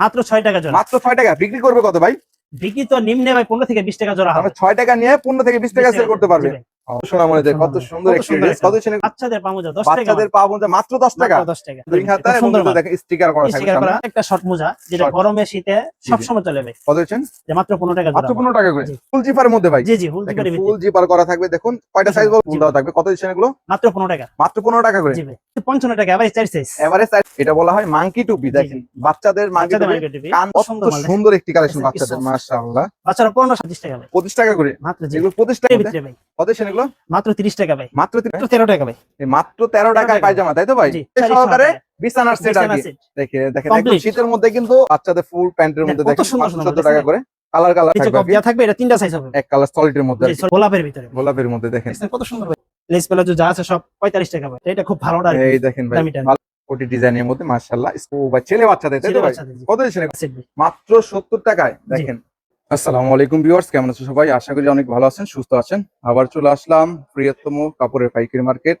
মাত্র ছয় টাকা জোড়া। মাত্র ছয় টাকা। বিক্রি করবে কত ভাই? বিক্রি তো নিম্নে ভাই পনেরো থেকে বিশ টাকা জোড়া হবে। ছয় টাকা নিয়ে পনেরো থেকে বিশ টাকা সেল করতে পারবে। কত সুন্দর বাচ্চাদের টাকা। বাচ্চাদের মাত্র দেখেন স্টিকার করা থাকবে সামনে। একটা শর্ট মোজা যেটা গরমে শীতে জি। সবসময় চলে ভাই। কত হচ্ছেন যে মাত্র পনেরো টাকা মাত্র জোড়া পনেরো টাকা করে। ফুল জিপারের মধ্যে ভাই। জি জি ফুল দেখেন, ফুল জিপার করা থাকবে। দেখুন কয়টা সাইজ ফুল দেওয়া থাকবে। কত এগুলো? মাত্র পনেরো টাকা। মাত্র পনেরো টাকা করে। জি ভাই। পঞ্চান্ন টাকা আবার চার সাইজ এটা বলা হয় মাঙ্কি টুপি দেখেন। বাচ্চাদের টুপি। কান সুন্দর একটি কালেকশন বাচ্চাদের মাশাআল্লাহ। বাচ্চারা পনেরো টাকা ভাই পঁচিশ টাকা করে। মাত্র টাকা কত এগুলো? মাত্র তিরিশ টাকা ভাই। মাত্র তিন- মাত্র তেরো টাকা ভাই। মাত্র তেরো টাকায় পায়জামা তাই তো ভাই? সহকারে বিছানার সেট আর বিছানা কি দেখে দেখেন শীতের মধ্যে কিন্তু বাচ্চাদের ফুল প্যান্টের মধ্যে দেখেন? টাকা করে। কালার কালার থাকবে। থাকবে এটা তিনটা সাইজ হবে। এক কালার সলিডের মধ্যে গোলাপের ভিতরে। গোলাপের মধ্যে দেখেন। কত সুন্দর ভাই। লেস প্লাজো যা আছে সব পঁয়তাল্লিশ টাকা ভাই। এটা খুব ভালো এই দেখেন ভাই কোটি ডিজাইনের মধ্যে মাশাআল্লাহ। ও ভাই ছেলে বাচ্চাদের তাই তো ভাই? কত দিচ্ছেন ভাই। মাত্র সত্তর টাকায় দেখেন। আসসালামু আলাইকুম ভিউয়ার্স কেমন আছেন সবাই? আশা করি অনেক ভালো আছেন সুস্থ আছেন। আবার চলে আসলাম প্রিয়তম কাপড়ের পাইকারি মার্কেট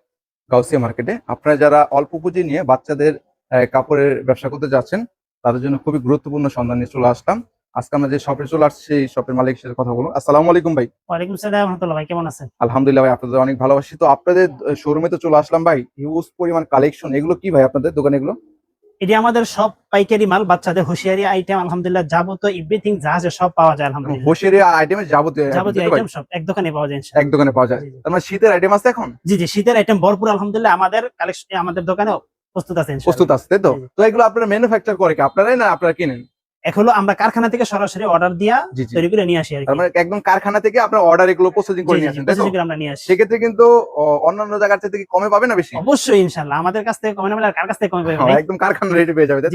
গাউসিয়া মার্কেটে। আপনারা যারা অল্প পুঁজি নিয়ে বাচ্চাদের কাপড়ের ব্যবসা করতে যাচ্ছেন তাদের জন্য খুবই গুরুত্বপূর্ণ সন্ধান নিয়ে চলে আসলাম। আজকে আমরা যে শপে চলে আসছি সেই শপের মালিকের সাথে কথা বলুন আসসালামু আলাইকুম ভাই। ওয়ালাইকুম সালাম রহমতুল্লাহ ভাই কেমন আছেন? আলহামদুলিল্লাহ ভাই আপনাদের অনেক ভালোবাসি। তো আপনাদের শোরুমে তো চলে আসলাম ভাই। হিউজ পরিমাণ কালেকশন এগুলো কি ভাই আপনাদের দোকানে এগুলো? এটি আমাদের সব পাইকারি মাল বাচ্চাদের হুঁশিয়ারি আইটেম আলহামদুলিল্লাহ যাবতীয় এভরিথিং যা আছে সব পাওয়া যায় আলহামদুলিল্লাহ হোসেরি আইটেম যাবতীয় যাবতীয়? আইটেম সব এক দোকানে পাওয়া যায়। এক দোকানে পাওয়া যায়। তার মানে শীতের আইটেম আছে এখন জি জি শীতের আইটেম ভরপুর আলহামদুলিল্লাহ আমাদের কালেকশন আমাদের দোকানে প্রস্তুত আছে প্রস্তুত আছে তো। তো এগুলো আপনারা ম্যানুফ্যাকচার করে কি আপনারাই না আপনারা কিনেন এখন হলো আমরা কারখানা থেকে সরাসরি অর্ডার দিয়া তৈরি করে নিয়ে আসি আর মানে একদম কারখানা থেকে আপনার অর্ডার এগুলো প্রসেসিং করে নিয়ে আসেন তো? করে আমরা নিয়ে আসি। সেক্ষেত্রে কিন্তু অন্যান্য জায়গার থেকে কমে পাবে না বেশি? অবশ্যই ইনশাআল্লাহ। আমাদের কাছ থেকে কমে না আর কার কাছ থেকে কমে পাবে হ্যাঁ, একদম কারখানা রেডি পেয়ে যাবে তাই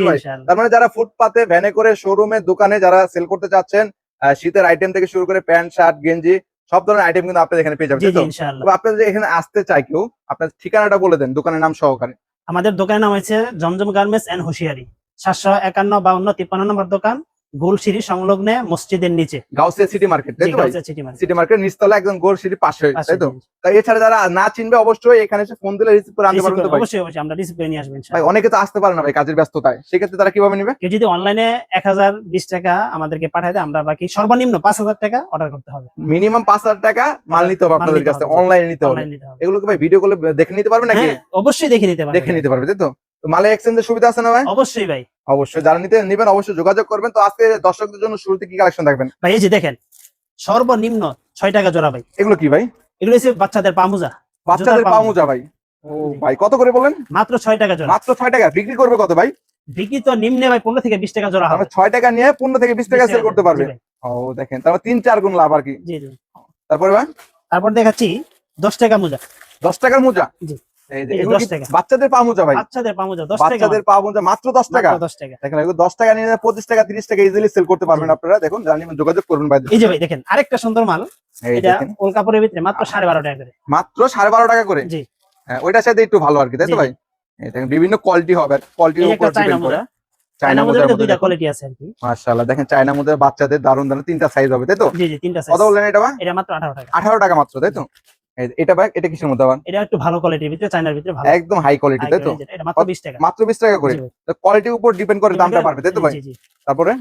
তার মানে যারা ফুটপাতে ভ্যানে করে শোরুমে দোকানে যারা সেল করতে চাচ্ছেন শীতের আইটেম থেকে শুরু করে প্যান্ট শার্ট গেঞ্জি সব ধরনের আইটেম কিন্তু আপনাদের এখানে পেয়ে যাবেন তো? ইনশাআল্লাহ। আপনারা যে এখানে আসতে চাই কেউ আপনার ঠিকানাটা বলে দেন দোকানের নাম সহকারে। আমাদের দোকানের নাম হচ্ছে জমজম গার্মেন্টস এন্ড হুঁশিয়ারি। সাতশো একান্ন বাউন্ন তিপ্পান্ন নম্বর দোকান সংলগ্নে মসজিদের নিচে। গাউসিয়া সিটি মার্কেট তাই তো সিটি মার্কেট। নিচতলা একদম গোল পাশে পাশে, তাই তো? জি, জি। তাই এছাড়া যারা না চিনবে অবশ্যই এখানে এসে ফোন দিলে রিসিভ করে আনতে পারবেন তো অবশ্যই অবশ্যই আমরা রিসিভ করে নিয়ে আসবেন ভাই অনেকে তো আসতে পারে না ভাই কাজের ব্যস্ততায়। সেক্ষেত্রে তারা কীভাবে নিবে? কেউ যদি অনলাইনে এক হাজার বিশ টাকা আমাদেরকে পাঠায় দেয় আমরা বাকি সর্বনিম্ন পাঁচ হাজার টাকা অর্ডার করতে হবে। মিনিমাম পাঁচ হাজার টাকা মাল নিতে হবে আপনাদের কাছে অনলাইনে নিতে হবে। ভাই ভিডিও কলে দেখে নিতে পারবে নাকি? হ্যাঁ অবশ্যই দেখে নিতে দেখে নিতে পারবে তাই তো? তো মালে এক্সচেঞ্জের সুবিধা আছে না ভাই? অবশ্যই ভাই। অবশ্যই। যারা নিতে নিবেন অবশ্যই যোগাযোগ করবেন। তো আজকে দর্শকদের জন্য শুরুতে কি কালেকশন থাকবেন ভাই এই যে দেখেন সর্বনিম্ন ছয় টাকা জোড়া ভাই। এগুলো কি ভাই? এগুলো হচ্ছে বাচ্চাদের পামুজা। বাচ্চাদের পামুজা। ভাই। ও ভাই কত করে বলেন? মাত্র ছয় টাকা জোড়া। মাত্র ছয় টাকা। বিক্রি করবে কত ভাই? বিক্রি তো নিম্নে ভাই পনেরো থেকে বিশ টাকা জোড়া হবে। ছয় টাকা নিয়ে পনেরো থেকে বিশ টাকা 20 সেল করতে পারবে। ও দেখেন তারপর তিন চার গুণ লাভ আর কি। জি জি। তারপরে ভাই? তারপর দেখাচ্ছি দশ টাকা মোজা। দশ টাকার মোজা? জি। এই যে এই যে এগুলো 10 কি টাকা। বাচ্চাদের পা মোজা ভাই? বাচ্চাদের পামুজা দশ টাকা। বাচ্চাদের পা মোজা মাত্র দশ টাকা? দশ টাকা। দেখেন দশ টাকা নিয়ে পঁচিশ টাকা তিরিশ টাকা ইজিলি সেল করতে পারবেন আপনারা। দেখুন যোগাযোগ করবেন ভাই। এই যে ভাই দেখেন আরেকটা সুন্দর মাল। এটা কাপড়ের ভিতরে মাত্র সাড়ে বারো টাকা করে। মাত্র সাড়ে বারো টাকা করে? জি। হ্যাঁ ওইটার সাথে একটু ভালো আর কি তাই তো ভাই? দেখেন বিভিন্ন কোয়ালিটি হবে কোয়ালিটির উপর চায়না ডিপেন্ড করে চায়না চায়না মোজার মোজার মধ্যে দুইটা কোয়ালিটি আছে আর কি। মাশাআল্লাহ দেখেন চায়না বাচ্চাদের দারুণ দারুণ তিনটা সাইজ হবে তাই তো? জি জি তিনটা কত বললেন এটা এটা মাত্র আঠারো টাকা মাত্র তাই তো? এটা ভাই এটা কিসের মধ্যে এটা একটু ভালো কোয়ালিটির ভিতরে চায়নার ভিতরে ভালো। একদম হাই কোয়ালিটি তাই তো? এটা মাত্র বিশ টাকা। মাত্র বিশ টাকা করে। কোয়ালিটির উপর ডিপেন্ড করে দামটা বাড়বে তাই তো ভাই। তারপরে?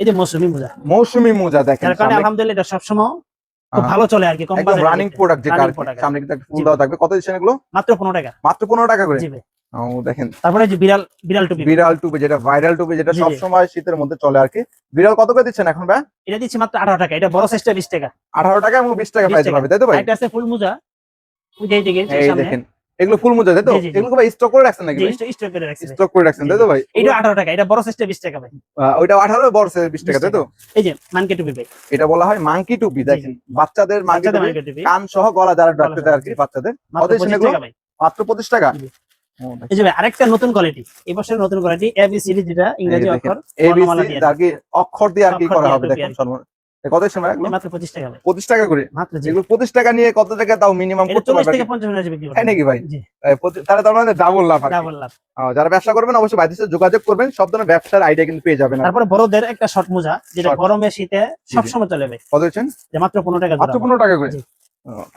এই যে মৌসুমী মোজা। মৌসুমী মোজা দেখেন আলহামদুলিল্লাহ এটা সবসময় খুব ভালো চলে আর কি কম একদম রানিং প্রোডাক্ট যেটা সামনে কিন্তু একটা ফুল দাও থাকবে। কত দিচ্ছেন এগুলো? মাত্র পনেরো টাকা। মাত্র পনেরো টাকা করে। ও দেখেন। তারপরে যে বিড়াল বিড়াল টুপি। বিড়াল টুপি যেটা ভাইরাল টুপি যেটা শীতের মধ্যে চলে আর কি। বিড়াল কত করে দিচ্ছেন এখন ভাই? এটা দিচ্ছি মাত্র আঠারো টাকা। এটা বড় সাইজটা টাকা। আঠারো টাকা এবং বিশ টাকা 20 প্রাইস পাবে তাই তো ভাই? একটা আছে ফুল মোজা ওই যে এই দেখেন এগুলো ফুল মোজা তাই তো? জি, জি, জি। এগুলো ভাই স্টক করে রাখছেন নাকি স্টক- করে রাখছি স্টক করে রাখছেন তাই তো ভাই? এটা আঠারো টাকা এটা বড় সাইজটা টাকা ভাই। ওইটা আঠারো বড় বিশ টাকা তাই তো? এই যে মানকে টুপি ভাই। এটা বলা হয় মাঙ্কি টুপি দেখেন বাচ্চাদের মাঙ্কি বাচ্চাদের টুপি কান সহ গলা যারা গলা রাখতে আর কি বাচ্চাদের। মাত্র কত দিচ্ছেন 25 টাকা ভাই মাত্র পঁচিশ টাকা জি। ও, দেখেন। এই যে আরেকটা নতুন কোয়ালিটি এই বছরের নতুন কোয়ালিটি এবি যেটা ইংরেজি অক্ষর বর্ণমালা দিয়ে আর কি অক্ষর দিয়ে আর কি করা হবে দেখুন আর কি। সর্বনিম্ন। এ কত সময় এই মাত্র পঁচিশ টাকা ভাই পঁচিশ টাকা করে? মাত্র এগুলো পঁচিশ টাকা নিয়ে কত টাকা তাও মিনিমাম করতে চল্লিশ পারবে থেকে পঞ্চাশ মিনিট বিক্রি তাই নাকি ভাই? জি। এ, পঁচিশ- তাহলে তার মানে ডাবল লাভ ডাবল লাভ। যারা ব্যবসা করবেন অবশ্যই সাথে যোগাযোগ করবেন সব ধরনের ব্যবসার আইডিয়া কিন্তু পেয়ে যাবেন। তারপরে বড়দের একটা শর্ট মোজা যেটা গরমে শীতে সবসময় চলে ভাই। কত মাত্র পনেরো টাকা মাত্র জোড়া পনেরো টাকা করে?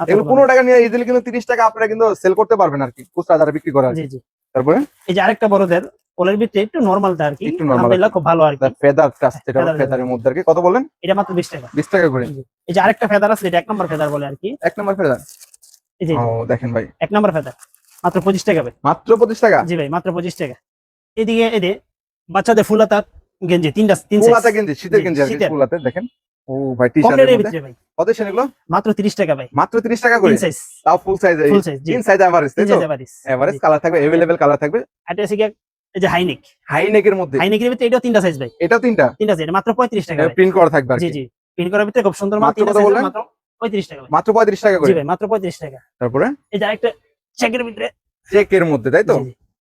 এগুলো পনেরো টাকা নিয়ে ইজিলি কিন্তু তিরিশ টাকা আপনারা কিন্তু সেল করতে পারবেন আর কি খুচরা যারা বিক্রি করে জি জি। তারপরে? এই যে আরেকটা বড়দের কোলের ভিতরে একটু নরমালটা আর কি। একটু আলহামদুলিল্লাহ খুব ভালো আর কি। ফেদার টাচ যেটা ফেদারের মধ্যে আর কি। কত বলেন? এটা মাত্র বিশ টাকা। বিশ টাকা করে। এই যে আরেকটা ফেদার আছে এটা এক নম্বর ফেদার বলে আর কি। এক নম্বর ফেদার এই যে ও দেখেন ভাই। এক নম্বর ফেদার মাত্র পঁচিশ টাকা ভাই। মাত্র পঁচিশ টাকা? জি ভাই মাত্র পঁচিশ টাকা। এদিকে এদের বাচ্চাদের ফুল হাতা গেঞ্জি তিনটা তিন ফুল size। গেঞ্জি শীতের গেঞ্জি আর কি শীতের। দেখেন। ও ভাই টি কম রেটের শার্টের মধ্যে ভিতরে ভাই কত সেন এগুলো মাত্র তিরিশ টাকা ভাই মাত্র 30 টাকা করে তিন সাইজ তাও ফুল সাইজ ফুল সাইজ জি তিন সাইজ এভারেজ তাই তিন তো সাইজ এভারেজ এভারেজ কালার থাকবে अवेलेबल কালার থাকবে এটা আছে গিয়ে এই যে হাইনেক হাই নেকের মধ্যে হাইনেকের ভিতরে এটাও তিনটা সাইজ ভাই এটাও তিনটা তিনটা সাইজ মাত্র পঁয়ত্রিশ টাকা ভাই। প্রিন্ট করা থাকবে আর জি কি জি পিন করার ভিতরে খুব সুন্দর মাল মাত্র তিনটা কত size বললেন? মাত্র পঁয়ত্রিশ টাকা ভাই মাত্র 35 টাকা করে জি ভাই মাত্র পঁয়ত্রিশ টাকা তারপরে এই যে আরেকটা চেকের ভিতরে চেকের মধ্যে তাই তো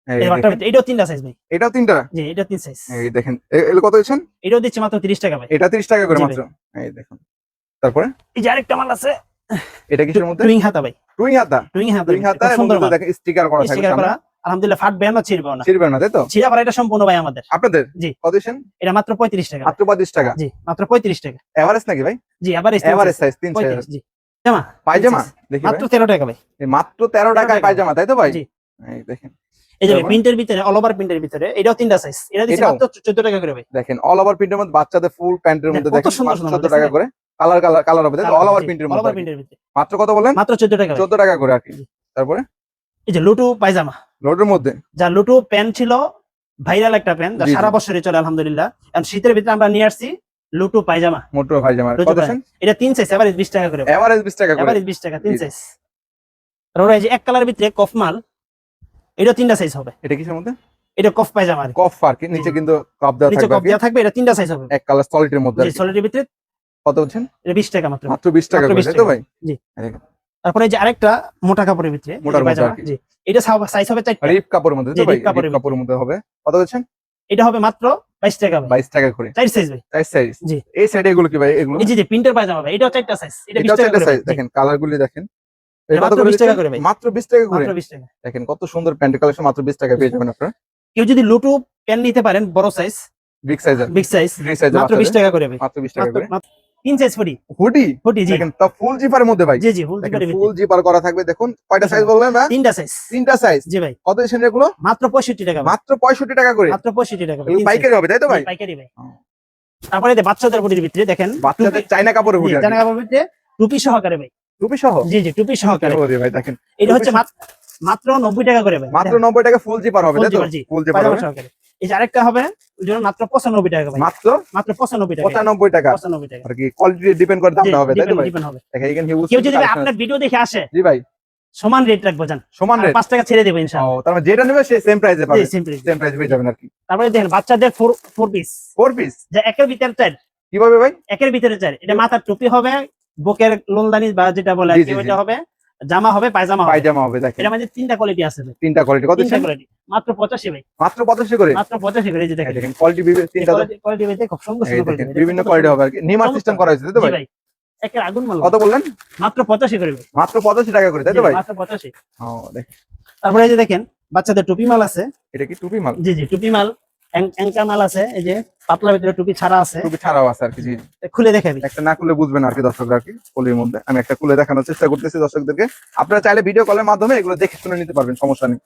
জি, জি। এই এই বাটটার দেখেন, ভিতরে এটাও তিনটা সাইজ ভাই। এটাও তিনটা? জি এটা তিন সাইজ এই দেখেন এগুলো কত দিচ্ছেন? এটাও দিচ্ছি মাত্র টাকা ভাই। এটা 30 টাকা করে মাত্র। এই দেখুন। তারপরে? এই যে আরেকটা মাল আছে। এটা কিসের মধ্যে? টুইং হাতা ভাই। টুইং হাতা। টুইং হাতা। টুইং হাতা সুন্দর দেখেন স্টিকার করা থাকবে স্টিকার করা। আলহামদুলিল্লাহ ফাটবে না ছিড়বে না। ছিড়বে না তাই তো? ছিড়া পড়া এটা সম্পূর্ণ ভাই আমাদের। আপনাদের? জি। কত দিচ্ছেন? এটা মাত্র পঁয়ত্রিশ টাকা। মাত্র 35 টাকা? জি মাত্র পঁয়ত্রিশ টাকা। এভারেজ নাকি ভাই? জি আবার এভারেজ সাইজ তিন সাইজ জি। জামা? পায়জামা? দেখি মাত্র তেরো টাকা ভাই। মাত্র 13 টাকায় পায়জামা তাই তো ভাই? জি। এই দেখেন। এই যে প্রিন্টের ভিতরে অল ওভার প্রিন্টের ভিতরে এটাও তিনটা সাইজ এটা দিচ্ছে মাত্র টাকা করে ভাই। দেখেন অল ওভার প্রিন্টের মধ্যে বাচ্চাদের ফুল প্যান্টের মধ্যে দেখেন মাত্র সুন্দর 14 টাকা করে। কালার কালার কালার হবে অল ওভার প্রিন্টের অল ওভার মধ্যে প্রিন্টের ভিতরে। মাত্র কত বলেন? মাত্র চোদ্দ টাকা ভাই। 14 টাকা করে আর কি। জি। তারপরে? এই যে লুটু পায়জামা। রোডের মধ্যে? যা লুটু প্যান্ট ছিল ভাইরাল একটা প্যান্ট যা। সারা বছরই চলে আলহামদুলিল্লাহ। এখন শীতের ভিতরে আমরা নিয়ে আসছি লুটু পায়জামা। মোটর পায়জামা। কত এটা তিন সাইজ এভারেজ টাকা করে এভারেজ 20 টাকা করে। এভারেজ টাকা তিন জি। সাইজ আর ওরা এই যে এক কালার ভিতরে কফ মাল এটা তিনটা সাইজ হবে। এটা কিসের মধ্যে? এটা কফ পায়জামা কফ আর কি নিচে কিন্তু কফ দেওয়া থাকবে কফ দেওয়া থাকবে এটা তিনটা সাইজ হবে। এক কালার সলিডের মধ্যে জি সলিডের ভিতরে কত বলছেন? এটা বিশ টাকা মাত্র। মাত্র 20 টাকা করে তো। ভাই? তারপরে এই যে আরেকটা মোটা কাপড়ের ভিতরে যে পায়জামা। জি। এটা সাইজ হবে চারটা। রিপ কাপড়ের মধ্যে তো ভাই? রিপ কাপড়ের মধ্যে হবে। কত বলছেন? এটা হবে মাত্র বাইশ টাকা ভাই। 22 টাকা করে। চার সাইজ ভাই। সাইজ সাইজ জি। এই সাইডে এগুলো কি ভাই এগুলো? এই যে যে প্রিন্টের পায়জামা ভাই এটাও চারটা সাইজ এটা বিশ এটাও টাকা সাইজ দেখেন কালার গুলি দেখেন। এটা এটা মাত্র 20 টাকা করে ভাই। মাত্র 20 টাকা করে? মাত্র বিশ টাকা। দেখেন কত সুন্দর প্যান্ট কালেকশন মাত্র 20 টাকা পেয়ে যাবেন আপনারা। কেউ যদি লুটু প্যান্ট নিতে পারেন বড় সাইজ বিগ সাইজের বিগ সাইজ মাত্র বিশ টাকা করে ভাই মাত্র 20 টাকা করে। তিন সাইজ ফুটি হুডি ফুটি জি। দেখেন তা ফুল জিপারের মধ্যে ভাই। জি জি ফুল দেখেন ফুল জিপার করা থাকবে। দেখুন কয়টা সাইজ বললেন না তিনটা সাইজ তিনটা সাইজ জি ভাই। কত দিচ্ছেন এগুলো? মাত্র পঁয়ষট্টি টাকা মাত্র 65 টাকা করে। মাত্র পঁয়ষট্টি টাকা। পাইকারি হবে তাই তো ভাই? পাইকারি ভাই। ও। তারপরে বাচ্চাদের ফুটির ভিতরে দেখেন বাচ্চাদের চাইনা কাপড়ের হুডি জানা কাপড়ের ভিতরে টুপি সহকারে ভাই। টুপি সহ? জি জি টুপি ওরে ভাই দেখেন। এটা হচ্ছে মাত্র মাত্র নব্বই টাকা করে ভাই। মাত্র 90 টাকা ফুল জিপার হবে তাই তো। ফুল জিপার হবে। এই যে আরেকটা হবে জন্য মাত্র পঁচানব্বই টাকা ভাই। মাত্র? মাত্র পঁচানব্বই টাকা। 95 টাকা। পঁচানব্বই টাকা। আর কি কোয়ালিটি ডিপেন্ড করে দামটা হবে তাই তো ভাই? হবে। দেখেন হিউজ কেউ যদি আপনার ভিডিও দেখে আসে জি ভাই। সমান রেট রাখব জান। সমান রেট পাঁচ টাকা ছেড়ে দেবো ও ইনশাআল্লাহ। তার মানে যেটা নেবে সে সেম প্রাইসে পাবে। সেম প্রাইসে পেয়ে যাবেন আর কি। তারপরে দেখেন বাচ্চাদের four four piece four piece যে একের ভিতরে চার। কীভাবে ভাই? একের ভিতরে চার। এটা মাথার টুপি হবে বুকের লোলদানি বা যেটা বলে। ওইটা হবে জামা হবে পায়জামা হবে। পায়জামা হবে দেখেন। এটা আমাদের তিনটা কোয়ালিটি আছে তিনটা কোয়ালিটি কত তিনটা কোয়ালিটি মাত্র পঁচাশি ভাই। মাত্র 85 করে? মাত্র পঁচাশি করে এই যে দেখেন। দেখেন কোয়ালিটি তিনটা কোয়ালিটি ভাই খুব সুন্দর সুন্দর quality। বিভিন্ন কোয়ালিটি। হবে আর কি। নিমার সিস্টেম করা হয়েছে তাই তো ভাই? একের আগুন মাল কত বললেন? মাত্র পঁচাশি করে ভাই। মাত্র 85 টাকা করে তাই তো ভাই? মাত্র পঁচাশি। ও দেখেন। তারপরে এই যে দেখেন বাচ্চাদের টুপি মাল আছে। এটা কি টুপি মাল? জি জি টুপি মাল। অ্যাঙ্কার মাল আছে এই যে পাতলা ভিতরে টুপি ছাড়া আছে। টুপি ছাড়াও আছে আর কি খুলে দেখাবি একটা না খুলে বুঝবেন আর কি দর্শকরা আর কি পলির মধ্যে। আমি একটা খুলে দেখানোর চেষ্টা করতেছি দর্শকদেরকে। আপনারা চাইলে ভিডিও কলের মাধ্যমে এগুলো দেখে শুনে নিতে পারবেন সমস্যা নেই।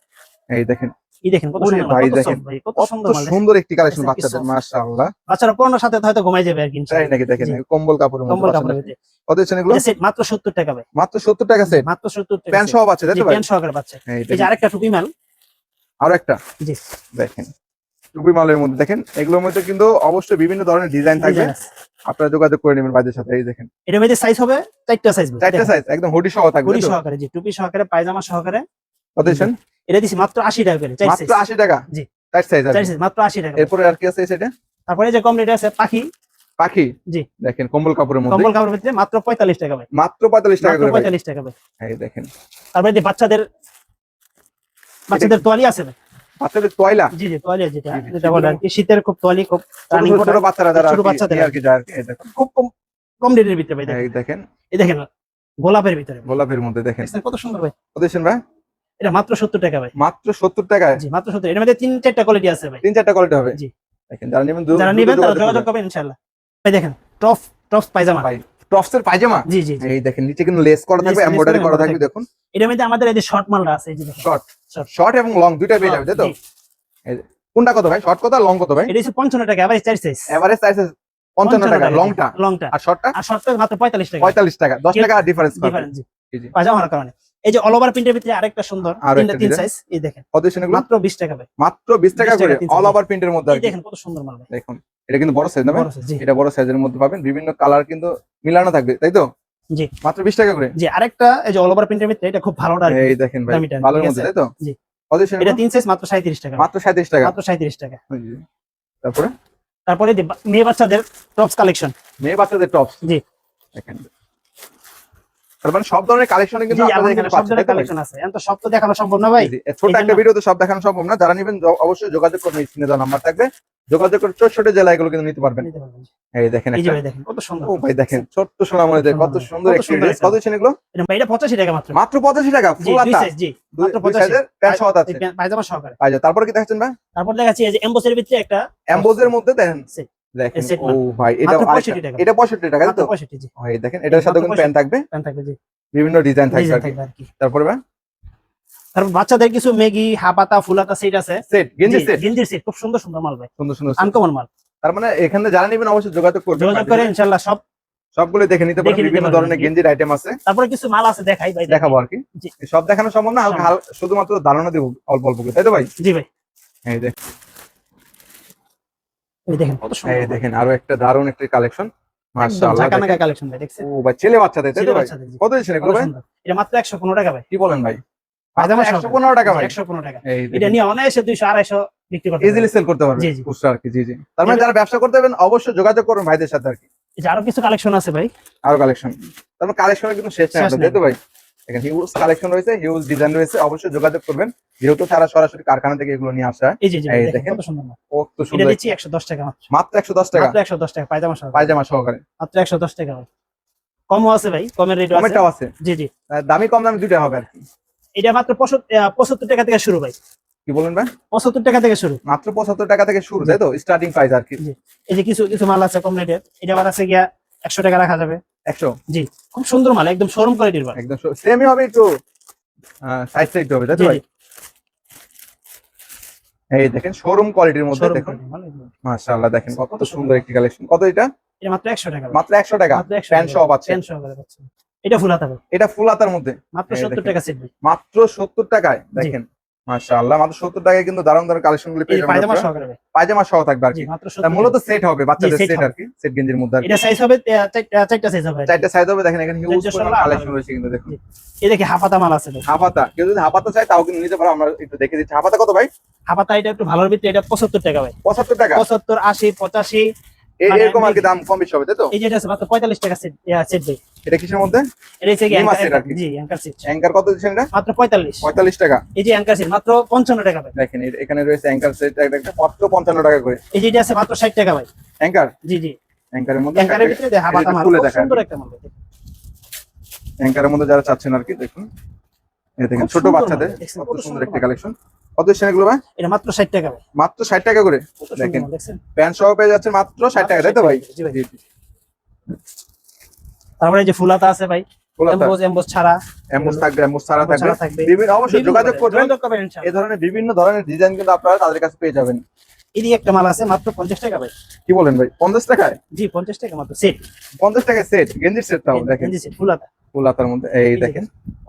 এই দেখেন। এই দেখেন কত সুন্দর ভাই, দেখেন। কত কত সুন্দর একটি কালেকশন বাচ্চাদের। মাশাআল্লাহ। বাচ্চারা পড়ানোর সাথে হয়তো ঘুমাই যাবে আর কি তাই নাকি? দেখেন কম্বল কাপড়ের কম্বল কাপড়ের ভিতরে কত দিচ্ছেন এগুলো? মাত্র 70 টাকা ভাই। মাত্র 70 টাকা সেট মাত্র 70 টাকা প্যান্ট set। সহ বাচ্চা তাই তো ভাই? প্যান্ট সহকারে বাচ্চা। এই এই যে আরেকটা টুপি মাল। আরও একটা জি। দেখেন। টুপি মালের মধ্যে দেখেন এগুলোর মধ্যে কিন্তু অবশ্যই বিভিন্ন ধরনের ডিজাইন থাকবে। আপনারা যোগাযোগ করে নেবেন ভাইদের সাথে এই দেখেন। এটার মধ্যে সাইজ হবে? চারটা সাইজ চারটা সাইজ একদম হুডি সহ থাকবে তো? সহকারে জি টুপি সহকারে পায়জামা সহকারে। কত এটা দিছি মাত্র 80 টাকা করে মাত্র 80 টাকা? জি। চার সাইজ চার সাইজ মাত্র 80 টাকা এরপরে আর কি আছে সেটা তারপরে যে কম রেটে আছে পাখি। পাখি? জি। দেখেন কম্বল কাপড়ের মধ্যে। কম্বল কাপড়ের ভিতরে মাত্র 45 টাকা ভাই মাত্র 45 টাকা করে ভাই। 45 টাকা ভাই এই দেখেন। তারপরে যে বাচ্চাদের বাচ্চাদের তোয়ালি আছে ভাই বাচ্চাদের টয়লা জি জি তোয়ালি যেটা। জি, জি, যেটা বলে আর কি শীতের খুব তোয়ালি খুব রানিং ছোট- ছোট বাচ্চারা যারা ছোট বাচ্চাদের আর কি যায় আর কি, এই দেখেন খুব কম কম রেটের ভিতরে ভাই দেখেন। এই দেখেন গোলাপের ভিতরে গোলাপের মধ্যে দেখেন। কত সুন্দর ভাই? কত ভাই? এটা মাত্র 70 টাকা ভাই। মাত্র 70 টাকায়? জি মাত্র 70 এর মধ্যে তিন চারটা কোয়ালিটি আছে ভাই। তিন চারটা কোয়ালিটি হবে? জি। দেখেন যারা নেবেন যারা নেবেন তারা যোগাযোগ করবেন ইনশাআল্লাহ। ভাই দেখেন টপ টপ পায়জামা। ভাই টপসের পায়জামা? জি জি এই দেখেন নিচে কিন্তু লেস করা থাকবে এমব্রয়ডারি করা থাকবে। দেখুন। এর মধ্যে আমাদের এই যে শর্ট মালটা আছে এই যে দেখেন। শর্ট শর্ট এবং লং দুইটা পেয়ে যাবে তাই তো? কোনটা কত ভাই? শর্ট কত লং কত ভাই? এটা হচ্ছে পঞ্চান্ন টাকা এভারেজ চার সাইজ এভারেজ সাইজ পঞ্চান্ন টাকা লংটা লংটা আর শর্টটা আর শর্ট মাত্র পঁয়তাল্লিশ টাকা। পঁয়তাল্লিশ টাকা দশ টাকা ডিফারেন্স ডিফারেন্স জি, জি। হওয়ার কারণে। এই যে অল ওভার প্রিন্টের ভিতরে আরেকটা সুন্দর তিনটা তিন সাইজ এই দেখেন কত এগুলো মাত্র বিশ টাকা ভাই। মাত্র 20 টাকা করে অল ওভার প্রিন্টের মধ্যে আর দেখেন কত সুন্দর মাল দেখুন এটা কিন্তু বড় সাইজ না এটা বড় সাইজের মধ্যে পাবেন। বিভিন্ন কালার কিন্তু মিলানো থাকবে তাই তো? জি। মাত্র বিশ টাকা করে? জি আরেকটা এই যে অল ওভার প্রিন্টের ভিতরে এটা খুব ভালো আর এই দেখেন ভাই ভালোর মধ্যে তাই তো? জি। এটা তিন সাইজ মাত্র সাঁত্রিশ টাকা। মাত্র সাঁত্রিশ টাকা। মাত্র সাঁত্রিশ টাকা। জি, জি। তারপরে? তারপরে মেয়ে বাচ্চাদের টপস কালেকশন মেয়ে বাচ্চাদের টপস জি। দেখেন। মানে সব ধরনের কালেকশন কিন্তু আপনাদের এখানে সব ধরনের তাই তো ভাই? কালেকশন আছে। এখন তো সব তো দেখানো সম্ভব না ভাই। জি, জি। ছোট একটা ভিডিওতে সব দেখানো সম্ভব না। যারা নেবেন অবশ্যই যোগাযোগ করবেন স্ক্রিনে দেওয়া নাম্বার থাকবে। যোগাযোগ করে চৌষট্টি জেলা এগুলো কিন্তু নিতে পারবেন। নিতে এই দেখেন কত সুন্দর। ও ভাই দেখেন ছোট্ট দেখ কত সুন্দর। কত একটি এগুলো? ভাই, এটা পঁচাশি টাকা মাত্র। মাত্র পঁচাশি টাকা জি ফুল দুই জি মাত্র 85 সাইজের প্যান্ট সহ আছে। পায়জামা সহকারে। পাই যায় তারপরে কি দেখাচ্ছেন ভাই? তারপর দেখাচ্ছি এই যে এমবোসের ভিতরে একটা মধ্যে দেখেন। দেখেন ও ভাই এটা মাত্র 65 টাকা। এটা তো? জি। ভাই দেখেন এটার সাথে প্যান্ট থাকবে? প্যান্ট থাকবে জি। বিভিন্ন ডিজাইন থাকবে আর কি। তারপরে ভাই তারপর বাচ্চাদের কিছু মেগি হাপাতা ফুলাতা সেট আছে। সেট গেঞ্জি সেট সেট খুব সুন্দর সুন্দর মাল ভাই। সুন্দর সুন্দর আনকমন মাল। তার মানে এখানে যারা নেবেন অবশ্যই যোগাযোগ করবেন। যোগাযোগ করে ইনশাল্লাহ সব সবগুলো দেখে নিতে দেখে পারবেন বিভিন্ন ধরনের গেঞ্জির আইটেম আছে। তারপরে কিছু মাল আছে দেখাই ভাই দেখাবো আর কি। সব দেখানো সম্ভব না শুধুমাত্র ধারণা দেবো অল্প অল্প করে। তাই তো ভাই? জি ভাই। এই দেখ এই দেখেন কত সুন্দর এই দেখেন আরও একটা দারুণ একটা কালেকশন মাশাআল্লাহ ঝাঁকানাকা কালেকশন ভাই দেখছেন? ও ভাই ছেলে বাচ্চাদের তাই তো ভাই? কত এগুলো ভাই? এটা মাত্র একশো পনেরো টাকা ভাই। কি বলেন টাকা ভাই? এটা নিয়ে অনায়াসে বিক্রি করতে ইজিলি সেল করতে পারবেন জি, জি। খুচরা আর কি জি জি। তার মানে যারা ব্যবসা করতে অবশ্যই যোগাযোগ করুন ভাইদের সাথে আর কি। আরও কিছু কালেকশন আছে ভাই। আরও কালেকশন তারপর কালেকশনের কিন্তু শেষ তাই তো ভাই? হিউজ কালেকশন রয়েছে হিউজ ডিজাইন রয়েছে। অবশ্যই যোগাযোগ করবেন। যেহেতু তারা সরাসরি কারখানা থেকে এগুলো নিয়ে আসা। এই যে যে দেখেন দেখেন। কত সুন্দর এটা দিচ্ছি একশো দশ টাকা মাত্র। মাত্র একশো দশ টাকা। মাত্র টাকা পায়জামা সহ। পায়জামা সহকারে। মাত্র একশো দশ টাকা কমও আছে ভাই কমের রেট আছে। জি জি। দামি কম দামি দুইটা হবে আর কি। এটা মাত্র পঁচাত্তর টাকা থেকে শুরু ভাই। কি বলেন ভাই? পঁচাত্তর টাকা থেকে শুরু। মাত্র পঁচাত্তর টাকা থেকে শুরু তাই তো? স্টার্টিং প্রাইস আর কি। এই যে কিছু কিছু মাল আছে কম রেটের এটা আবার আছে গিয়া একশো টাকা রাখা যাবে। একশো? জি। খুব সুন্দর মাল একদম শোরুম কোয়ালিটির মাল। একদম সেমই হবে একটু সাইজ সাইড হবে তাই তো ভাই? এই দেখেন শোরুম কোয়ালিটির মধ্যে দেখুন। মাশাআল্লাহ দেখেন কত সুন্দর একটি কালেকশন কত এটা? এটা মাত্র একশো টাকা ভাই। মাত্র একশো টাকা। প্যান্ট সহ পাচ্ছেন প্যান্ট সহ করে এটা ফুল হাতা এটা ফুল হাতার মধ্যে। মাত্র এই সত্তর দেখেন। টাকা সেট মাত্র সত্তর টাকায় দেখেন। মাশাআল্লাহ মাত্র সত্তর টাকায় কিন্তু দারুণ দারুণ কালেকশনগুলো পেয়ে যাবেন পায়জামা। সহকারে পায়জামা সহ থাকবে আর কি। 70 মূলত সেট হবে বাচ্চাদের সেট আর কি সেট গেঞ্জির মধ্যে এটা সাইজ হবে চারটা- সাইজ হবে চারটা সাইজ হবে দেখেন এখানে হিউজ কালেকশন রয়েছে কিন্তু দেখুন। এই দেখে হাফাতা মাল আছে হাফাতা কেউ যদি হাফাতা চায় তাও কিন্তু নিতে পারো আমরা একটু দেখে দিচ্ছি। হাফাতা কত ভাই? হাফাতা এটা একটু ভালোর ভিতরে এটা পঁচাত্তর টাকা ভাই। পঁচাত্তর টাকা? পঁচাত্তর আশি পঁচাশি। এই মানে এরকম আর কি দাম কম বেশি হবে তাই তো? এই যে আছে মাত্র পঁয়তাল্লিশ টাকা সেট সেট ভাই। এটা কিসের মধ্যে? এটা হচ্ছে কি। জি অ্যাঙ্কার সেট অ্যাঙ্কার কত দিচ্ছেন এটা? মাত্র পঁয়তাল্লিশ। পঁয়তাল্লিশ টাকা। এই যে অ্যাঙ্কার সেট মাত্র পঞ্চান্ন টাকা ভাই। দেখেন এখানে রয়েছে অ্যাঙ্কার সেট একটা মাত্র পঞ্চান্ন টাকা করে। এই যে এটা আছে মাত্র ষাট টাকা ভাই। অ্যাঙ্কার জি জি। অ্যাঙ্কারের মধ্যে অ্যাঙ্কারের ভিতরে মাল খুব সুন্দর একটা মাল অ্যাঙ্কারের মধ্যে যারা চাচ্ছেন আর কি দেখুন। এই দেখেন ছোট বাচ্চাদের কত সুন্দর একটি কালেকশন কত দিচ্ছেন এগুলো ভাই? এটা মাত্র ষাট টাকা ভাই। মাত্র ষাট টাকা করে? দেখেন প্যান্ট সহ পেয়ে যাচ্ছে মাত্র ষাট টাকা তাই তো ভাই? জি ভাই। তারপরে এই যে ফুলাতা আছে ভাই এমবোজ এমবোজ ছাড়া। এমবোস থাকবে এমবোস ছাড়া থাকবে। বিভিন্ন অবশ্যই যোগাযোগ করবেন। এই ধরনের বিভিন্ন ধরনের ডিজাইন কিন্তু আপনারা তাদের কাছে পেয়ে যাবেন। এদিকে একটা মাল আছে মাত্র পঞ্চাশ টাকা ভাই। কি বলেন ভাই? পঞ্চাশ টাকায়? জি পঞ্চাশ টাকা মাত্র সেট পঞ্চাশ টাকায় সেট গেঞ্জির সেট তাও দেখেন। সেট ফুলাতা। ফুলাতার মধ্যে এই দেখেন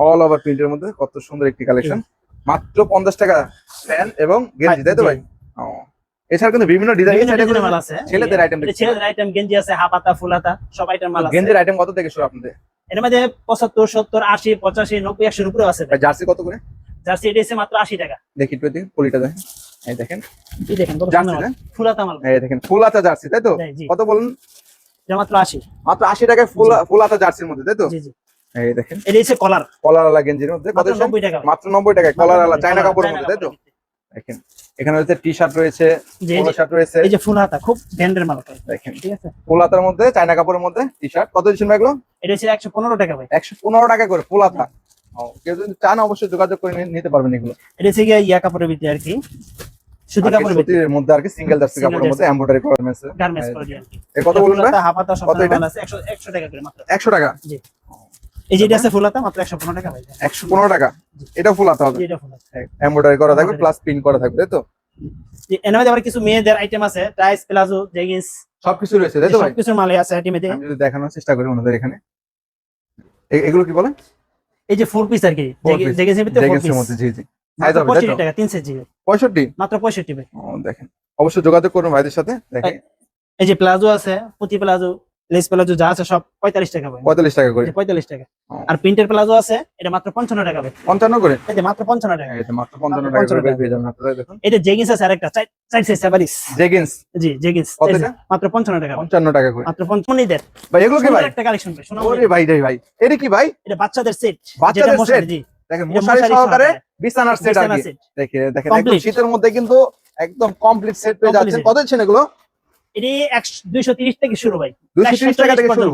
অল ওভার প্রিন্টের মধ্যে কত সুন্দর একটি কালেকশন মাত্র পঞ্চাশ টাকা প্যান্ট এবং গেঞ্জি তাই তো ভাই? এছাড়া কিন্তু বিভিন্ন ডিজাইন ডিজাইনের মাল আছে। ছেলেদের দেখছি। ছেলেদের আইটেম গেঞ্জি আছে হাফাতা ফুলাতা সব আইটেম মাল আছে। গেঞ্জির আইটেম কত থেকে শুরু আপনাদের? এর মধ্যে পঁচাত্তর সত্তর আশি পঁচাশি নব্বই একশোর উপরে আছে ভাই। জার্সি কত করে? জার্সি এটা এসে মাত্র আশি টাকা। দেখি একটু দেখি পলিটা দেখেন এই দেখেন। এই দেখেন কত সুন্দর ফুলাতা মাল। এই দেখেন ফুল হাতা জার্সি তাই তো? জি। কত বলুন? মাত্র আশি। মাত্র আশি টাকায় ফুল ফুল হাতা জার্সির মধ্যে তাই তো? জি জি। এই দেখেন। এটা এসে কলার কলার আলা গেঞ্জির মধ্যে কত মাত্র দিচ্ছেন? নব্বই টাকা। মাত্র নব্বই টাকায় কলার আলা চাইনা কাপড়ের চায়না মধ্যে তাই তো? দেখেন। এখানে রয়েছে টি শার্ট রয়েছে এই পোলো যে- শার্ট রয়েছে। এই যে ফুল হাতা খুব ব্র্যান্ডের মাল দেখেন। ঠিক আছে? ফুল হাতার মধ্যে চাইনা কাপড়ের মধ্যে টি শার্ট কত দিচ্ছেন ভাই এগুলো? এটা হচ্ছে একশো পনেরো টাকা ভাই। একশো পনেরো টাকা করে ফুল হাতা। কেউ যদি চান অবশ্যই যোগাযোগ করে নিতে পারবেন এগুলো। এটা হচ্ছে ইয়া কাপড়ের ভিতরে আর কি। সুতি আর কি কাপড়ের ভিতরে। মধ্যে আর কি সিঙ্গেল জার্সি কাপড়ের মধ্যে এমব্রয়ডারি করা আছে। গার্মেন্টস করে কত বলুন ভাই? সব আছে। একশো একশো টাকা করে মাত্র। একশো টাকা? এই যে এটা আছে ফুলাতা মাত্র একশো পনেরো টাকা ভাই একশো পনেরো টাকা? এটা ফুল হাতা হবে? এটা ফুলাতা এমব্রয়ডারি করা থাকবে প্লাস পিন করা থাকবে তাই তো? এর মধ্যে আবার কিছু মেয়েদের আইটেম আছে টাইস প্লাজো জেগিন্স সবকিছু রয়েছে তাই তো ভাই? সবকিছু মালে আছে আইটেমে আমি যদি দেখানোর চেষ্টা করি ওনাদের এখানে। এগুলো কি বলে এই যে ফোর পিস আর কি। জেগিন্সের ভিতরে ফোর পিস জি জি। সাইজ হবে টাকা মাত্র ভাই। দেখেন। অবশ্যই যোগাযোগ করুন ভাইদের সাথে দেখেন। এই যে প্লাজো আছে পুঁতি প্লাজো লেস প্লাজো যা আছে সব পঁয়তাল্লিশ টাকা পঁয়তাল্লিশ টাকা করে। পঁয়তাল্লিশ টাকা। আর প্রিন্টের প্লাজো আছে এটা মাত্র পঞ্চান্ন টাকা পঞ্চান্ন করে? যে মাত্র পঞ্চান্ন টাকা। যে মাত্র পঞ্চান্ন টাকা করে 55 টাকা। পেয়ে যাবেন আপনারা দেখুন। এটা জেগিন্স আছে আরেকটা চার সাইজ সাবারিস জেগিন্স জি জেগিন্স এটা? মাত্র পঞ্চান্ন টাকা। পঞ্চান্ন টাকা করে। মাত্র পঞ্চান্নদের ভাই এগুলো কি ভাই? একটা কালেকশন ভাই শোনা ওরে ভাই। রে ভাই। এটা কি ভাই? এটা বাচ্চাদের সেট বাচ্চাদের set? জি। দেখেন এটা মশারি সহকারে। বিছানার সেট আর বিছানা কি। set। দেখে দেখেন শীতের মধ্যে কিন্তু একদম কমপ্লিট সেট পেয়ে যাচ্ছেন। কত দিচ্ছেন এগুলো? এটি থেকে শুরু ভাই। দুশো তিরিশ টাকা থেকে শুরু?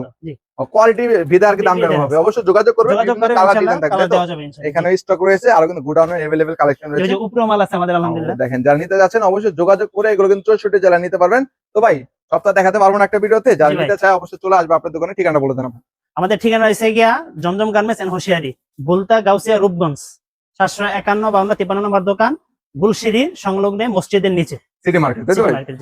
কোয়ালিটি ভেদে আর কি দাম দেওয়া হবে। অবশ্যই যোগাযোগ কালার ডিজাইন থাকবে তো? এখানে স্টক রয়েছে আর কিন্তু গুডাউনে কালেকশন এই রয়েছে। উপরে মাল আছে আমাদের আলহামদুলিল্লাহ। দেখেন যারা নিতে যাচ্ছেন অবশ্যই যোগাযোগ করে এগুলো কিন্তু জেলা নিতে পারবেন। তো ভাই সপ্তাহ দেখাতে পারব না একটা ভিডিওতে যারা জি নিতে চায় অবশ্যই চলে আসবে আপনার দোকানে ঠিকানা বলে দেন আমাদের ঠিকানা রয়েছে গিয়া Zamzam garments and hosiery Bulta Gausia Rupganj সাতশো একান্ন বাউন্ন তিপ্পান্ন নম্বর দোকান গুলশিরি সংলগ্নে মসজিদের নিচে। City market